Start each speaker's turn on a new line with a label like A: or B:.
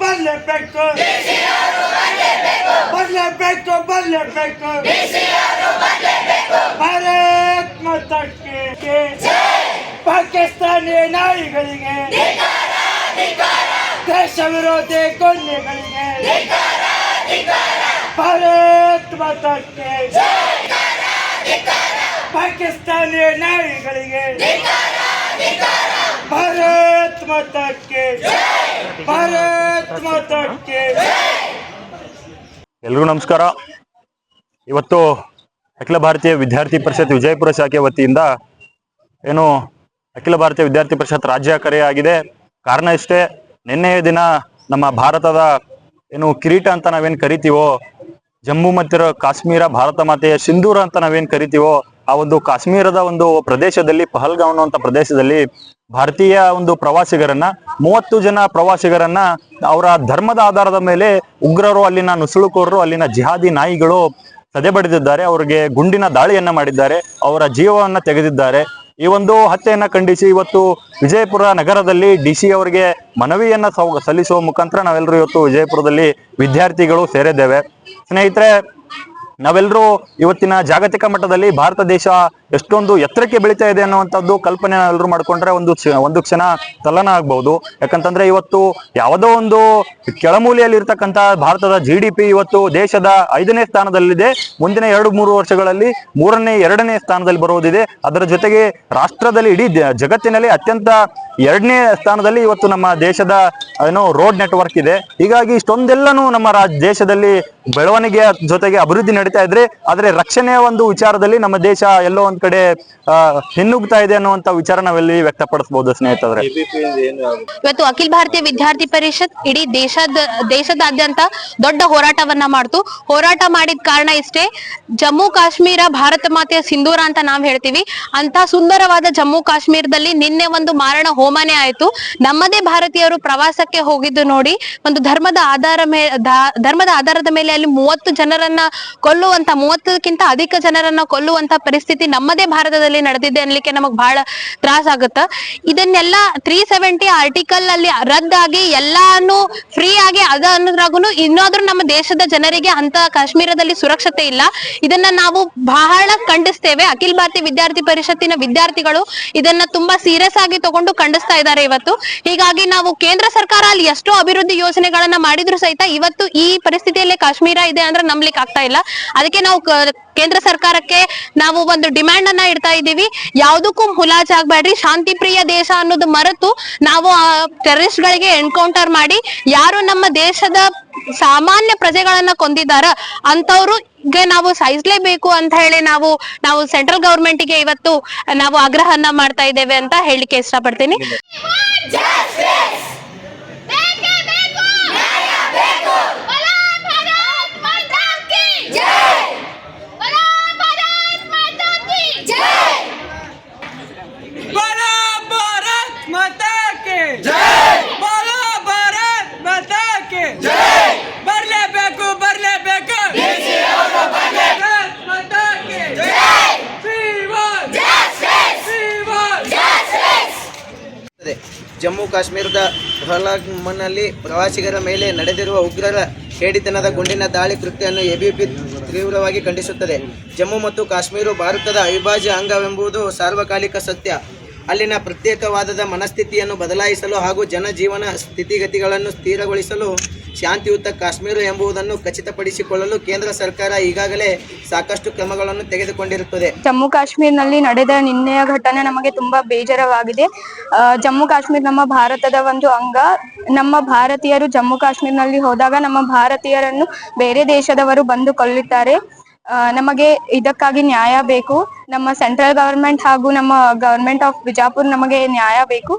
A: ಬರಲೇಬೇಕು ಬರಲೇಬೇಕು ಬರಲೇಬೇಕು ಭಾರತ್ ಮಾತಕ್ಕೆ ಪಾಕಿಸ್ತಾನಿ ನಾಯಿಗಳಿಗೆ ದೇಶ ವಿರೋಧಿ ಗೊಂದೆಗಳಿಗೆ ಭಾರತ್ ಮಾತಕ್ಕೆ ಪಾಕಿಸ್ತಾನಿ ನಾಯಿಗಳಿಗೆ ಭಾರತ್ ಮಾತಕ್ಕೆ. ಭಾರತ್ ಮಾತಕ್ಕೆ.
B: ಎಲ್ರಿಗೂ ನಮಸ್ಕಾರ. ಇವತ್ತು ಅಖಿಲ ಭಾರತೀಯ ವಿದ್ಯಾರ್ಥಿ ಪರಿಷತ್ ವಿಜಯಪುರ ಶಾಖೆ ವತಿಯಿಂದ ಏನು ಅಖಿಲ ಭಾರತೀಯ ವಿದ್ಯಾರ್ಥಿ ಪರಿಷತ್ ರಾಜ್ಯ ಕರೆಯಾಗಿದೆ ಕಾರಣ ಇಷ್ಟೇ ನಿನ್ನೆಯ ದಿನ ನಮ್ಮ ಭಾರತದ ಏನು ಕಿರೀಟ ಅಂತ ನಾವೇನು ಕರಿತೀವೋ ಜಮ್ಮು ಮತ್ತು ಕಾಶ್ಮೀರ ಭಾರತ ಮಾತೆಯ ಸಿಂಧೂರ ಅಂತ ನಾವೇನು ಕರಿತೀವೋ ಆ ಒಂದು ಕಾಶ್ಮೀರದ ಒಂದು ಪ್ರದೇಶದಲ್ಲಿ ಪಹಲ್ಗಾಂವ್ ಅನ್ನುವಂಥ ಪ್ರದೇಶದಲ್ಲಿ ಭಾರತೀಯ ಒಂದು ಪ್ರವಾಸಿಗರನ್ನ, ಮೂವತ್ತು ಜನ ಪ್ರವಾಸಿಗರನ್ನ ಅವರ ಧರ್ಮದ ಆಧಾರದ ಮೇಲೆ ಉಗ್ರರು ಅಲ್ಲಿನ ನುಸುಳುಕೋರರು, ಅಲ್ಲಿನ ಜಿಹಾದಿ ನಾಯಿಗಳು ಸದೆಬಡಿದಿದ್ದಾರೆ, ಅವರಿಗೆ ಗುಂಡಿನ ದಾಳಿಯನ್ನ ಮಾಡಿದ್ದಾರೆ, ಅವರ ಜೀವವನ್ನ ತೆಗೆದಿದ್ದಾರೆ. ಈ ಒಂದು ಹತ್ಯೆಯನ್ನ ಖಂಡಿಸಿ ಇವತ್ತು ವಿಜಯಪುರ ನಗರದಲ್ಲಿ ಡಿ ಸಿ ಅವರಿಗೆ ಮನವಿಯನ್ನ ಸಲ್ಲಿಸುವ ಮುಖಾಂತರ ನಾವೆಲ್ಲರೂ ಇವತ್ತು ವಿಜಯಪುರದಲ್ಲಿ ವಿದ್ಯಾರ್ಥಿಗಳು ಸೇರಿದ್ದೇವೆ. ಸ್ನೇಹಿತರೆ ನಾವೆಲ್ಲರೂ ಇವತ್ತಿನ ಜಾಗತಿಕ ಮಟ್ಟದಲ್ಲಿ ಭಾರತ ದೇಶ ಎಷ್ಟೊಂದು ಎತ್ತರಕ್ಕೆ ಬೆಳೀತಾ ಇದೆ ಅನ್ನುವಂಥದ್ದು ಕಲ್ಪನೆ ಎಲ್ಲರೂ ಮಾಡ್ಕೊಂಡ್ರೆ ಒಂದು ಒಂದು ಕ್ಷಣ ತಲ್ಲನ ಆಗ್ಬಹುದು ಯಾಕಂತಂದ್ರೆ ಇವತ್ತು ಯಾವುದೋ ಒಂದು ಕೆಳಮೂಲೆಯಲ್ಲಿ ಇರ್ತಕ್ಕಂಥ ಭಾರತದ ಜಿ ಇವತ್ತು ದೇಶದ ಐದನೇ ಸ್ಥಾನದಲ್ಲಿದೆ. ಮುಂದಿನ ಎರಡು ಮೂರು ವರ್ಷಗಳಲ್ಲಿ ಮೂರನೇ, ಎರಡನೇ ಸ್ಥಾನದಲ್ಲಿ ಬರುವುದಿದೆ. ಅದರ ಜೊತೆಗೆ ರಾಷ್ಟ್ರದಲ್ಲಿ ಇಡೀ ಜಗತ್ತಿನಲ್ಲಿ ಅತ್ಯಂತ ಎರಡನೇ ಸ್ಥಾನದಲ್ಲಿ ಇವತ್ತು ನಮ್ಮ ದೇಶದ, ಏನೋ ರೋಡ್ ನೆಟ್ವರ್ಕ್ ಇದೆ. ಹೀಗಾಗಿ ಇಷ್ಟೊಂದೆಲ್ಲನೂ ನಮ್ಮ ದೇಶದಲ್ಲಿ ಬೆಳವಣಿಗೆಯ ಜೊತೆಗೆ ಅಭಿವೃದ್ಧಿ ನಡೀತಾ ಇದ್ರೆ ಆದ್ರೆ ರಕ್ಷಣೆಯ ಒಂದು ವಿಚಾರದಲ್ಲಿ ನಮ್ಮ ದೇಶ ಎಲ್ಲೋ ಒಂದ್ ಕಡೆ ಹಿನ್ನುಗ್ತಾ ಇದೆ ಅನ್ನುವಂತ ವಿಚಾರ ನಾವೆಲ್ಲಿ ವ್ಯಕ್ತಪಡಿಸಬಹುದು ಸ್ನೇಹಿತರೆ.
C: ಇವತ್ತು ಅಖಿಲ ಭಾರತೀಯ ವಿದ್ಯಾರ್ಥಿ ಪರಿಷತ್ ಇಡೀ ದೇಶದ, ದೇಶದಾದ್ಯಂತ ದೊಡ್ಡ ಹೋರಾಟವನ್ನ ಮಾಡ್ತು. ಹೋರಾಟ ಮಾಡಿದ ಕಾರಣ ಇಷ್ಟೇ, ಜಮ್ಮು ಕಾಶ್ಮೀರ ಭಾರತ ಮಾತೆಯ ಸಿಂಧೂರ ಅಂತ ನಾವ್ ಹೇಳ್ತೀವಿ. ಅಂತ ಸುಂದರವಾದ ಜಮ್ಮು ಕಾಶ್ಮೀರದಲ್ಲಿ ನಿನ್ನೆ ಒಂದು ಮಾರಣ ಹೋಮನೆ ಆಯ್ತು. ನಮ್ಮದೇ ಭಾರತೀಯರು ಪ್ರವಾಸಕ್ಕೆ ಹೋಗಿದ್ದು ನೋಡಿ, ಒಂದು ಧರ್ಮದ ಆಧಾರ ಮೇಲೆ ಧರ್ಮದ ಆಧಾರದ ಮೇಲೆ ಅಲ್ಲಿ ಮೂವತ್ತು ಜನರನ್ನ ಕೊಲ್ಲುವಂತ, ಮೂವತ್ತಕ್ಕಿಂತ ಅಧಿಕ ಜನರನ್ನ ಕೊಲ್ಲುವಂತ ಪರಿಸ್ಥಿತಿ ನಮ್ಮದೇ ಭಾರತದಲ್ಲಿ ನಡೆದಿದೆ ಅನ್ಲಿಕ್ಕೆ ನಮಗ್ ಬಹಳ ತ್ರಾಸ ಆಗುತ್ತ? ಇದನ್ನೆಲ್ಲ ತ್ರೀ ಸೆವೆಂಟಿ ಆರ್ಟಿಕಲ್ ಅಲ್ಲಿ ರದ್ದಾಗಿ ಎಲ್ಲಾನು ಫ್ರೀ ಆಗಿ ಅದ ಅನ್ನೋದ್ರಾಗುನು ಇನ್ನಾದ್ರೂ ನಮ್ಮ ದೇಶದ ಜನರಿಗೆ ಅಂತ ಕಾಶ್ಮೀರದಲ್ಲಿ ಸುರಕ್ಷತೆ ಇಲ್ಲ. ಇದನ್ನ ನಾವು ಬಹಳ ಖಂಡಿಸ್ತೇವೆ. ಅಖಿಲ ಭಾರತೀಯ ವಿದ್ಯಾರ್ಥಿ ಪರಿಷತ್ತಿನ ವಿದ್ಯಾರ್ಥಿಗಳು ಇದನ್ನ ತುಂಬಾ ಸೀರಿಯಸ್ ಆಗಿ ತಗೊಂಡು ಖಂಡಿಸ್ತಾ ಇದ್ದಾರೆ ಇವತ್ತು. ಹೀಗಾಗಿ ನಾವು ಕೇಂದ್ರ ಸರ್ಕಾರ ಅಲ್ಲಿ ಎಷ್ಟೋ ಅಭಿವೃದ್ಧಿ ಯೋಜನೆಗಳನ್ನ ಮಾಡಿದ್ರು ಸಹಿತ ಇವತ್ತು ಈ ಪರಿಸ್ಥಿತಿಯಲ್ಲಿ ಕಾಶ್ಮೀರ ಇದೆ ಅಂದ್ರೆ ನಂಬ್ಲಿಕ್ಕೆ ಆಗ್ತಾ ಇಲ್ಲ. ಅದಕ್ಕೆ ನಾವು ಕೇಂದ್ರ ಸರ್ಕಾರಕ್ಕೆ ನಾವು ಒಂದು ಡಿಮ್ಯಾಂಡ್ ಅನ್ನ ಇಡ್ತಾ ಇದ್ದೀವಿ. ಯಾವ್ದಕ್ಕೂ ಮುಲಾಜ್ ಆಗ್ಬೇಡ್ರಿ. ಶಾಂತಿ ಪ್ರಿಯ ದೇಶ ಅನ್ನೋದು ಮರೆತು ನಾವು ಟೆರರಿಸ್ಟ್ ಗಳಿಗೆ ಎನ್ಕೌಂಟರ್ ಮಾಡಿ ಯಾರು ನಮ್ಮ ದೇಶದ ಸಾಮಾನ್ಯ ಪ್ರಜೆಗಳನ್ನ ಕೊಂದಿದ್ದಾರ ಅಂತವ್ರು ನಾವು ಸಾಯಿಸ್ಲೇಬೇಕು ಅಂತ ಹೇಳಿ ನಾವು ನಾವು ಸೆಂಟ್ರಲ್ ಗವರ್ಮೆಂಟ್ಗೆ ಇವತ್ತು ನಾವು ಆಗ್ರಹನ ಮಾಡ್ತಾ ಇದ್ದೇವೆ ಅಂತ ಹೇಳಿಕೆ ಇಷ್ಟಪಡ್ತೀನಿ.
D: ಜಮ್ಮು ಕಾಶ್ಮೀರದ ಪಹಲ್ಗಾಮ್ನಲ್ಲಿ ಪ್ರವಾಸಿಗರ ಮೇಲೆ ನಡೆದಿರುವ ಉಗ್ರರ ಹೇಡಿತನದ ಗುಂಡಿನ ದಾಳಿ ಕೃತ್ಯವನ್ನು ಎಬಿಪಿ ತೀವ್ರವಾಗಿ ಖಂಡಿಸುತ್ತದೆ. ಜಮ್ಮು ಮತ್ತು ಕಾಶ್ಮೀರ, ಭಾರತದ ಅವಿಭಾಜ್ಯ ಅಂಗವೆಂಬುದು ಸಾರ್ವಕಾಲಿಕ ಸತ್ಯ. ಅಲ್ಲಿನ ಪ್ರತ್ಯೇಕವಾದದ ಮನಸ್ಥಿತಿಯನ್ನು ಬದಲಾಯಿಸಲು ಹಾಗೂ ಜನಜೀವನ ಸ್ಥಿತಿಗತಿಗಳನ್ನು ಸ್ಥಿರಗೊಳಿಸಲು ಶಾಂತಿಯುತ ಕಾಶ್ಮೀರ ಎಂಬುದನ್ನು ಖಚಿತಪಡಿಸಿಕೊಳ್ಳಲು ಕೇಂದ್ರ ಸರ್ಕಾರ ಈಗಾಗಲೇ ಸಾಕಷ್ಟು ಕ್ರಮಗಳನ್ನು ತೆಗೆದುಕೊಂಡಿರುತ್ತದೆ.
E: ಜಮ್ಮು ಕಾಶ್ಮೀರ್ನಲ್ಲಿ ನಡೆದ ನಿನ್ನೆಯ ಘಟನೆ ನಮಗೆ ತುಂಬಾ ಬೇಜಾರವಾಗಿದೆ. ಜಮ್ಮು ಕಾಶ್ಮೀರ್ ನಮ್ಮ ಭಾರತದ ಒಂದು ಅಂಗ. ನಮ್ಮ ಭಾರತೀಯರು ಜಮ್ಮು ಕಾಶ್ಮೀರ್ನಲ್ಲಿ ಹೋದಾಗ ನಮ್ಮ ಭಾರತೀಯರನ್ನು ಬೇರೆ ದೇಶದವರು ಬಂದು ಕೊಲ್ಲುತ್ತಾರೆ ನಮಗೆ ಇದಕ್ಕಾಗಿ ನ್ಯಾಯ ಬೇಕು. ನಮ್ಮ ಸೆಂಟ್ರಲ್ ಗವರ್ಮೆಂಟ್ ಹಾಗೂ ನಮ್ಮ ಗವರ್ಮೆಂಟ್ ಆಫ್ ಬಿಜಾಪುರ್ ನಮಗೆ ನ್ಯಾಯ ಬೇಕು.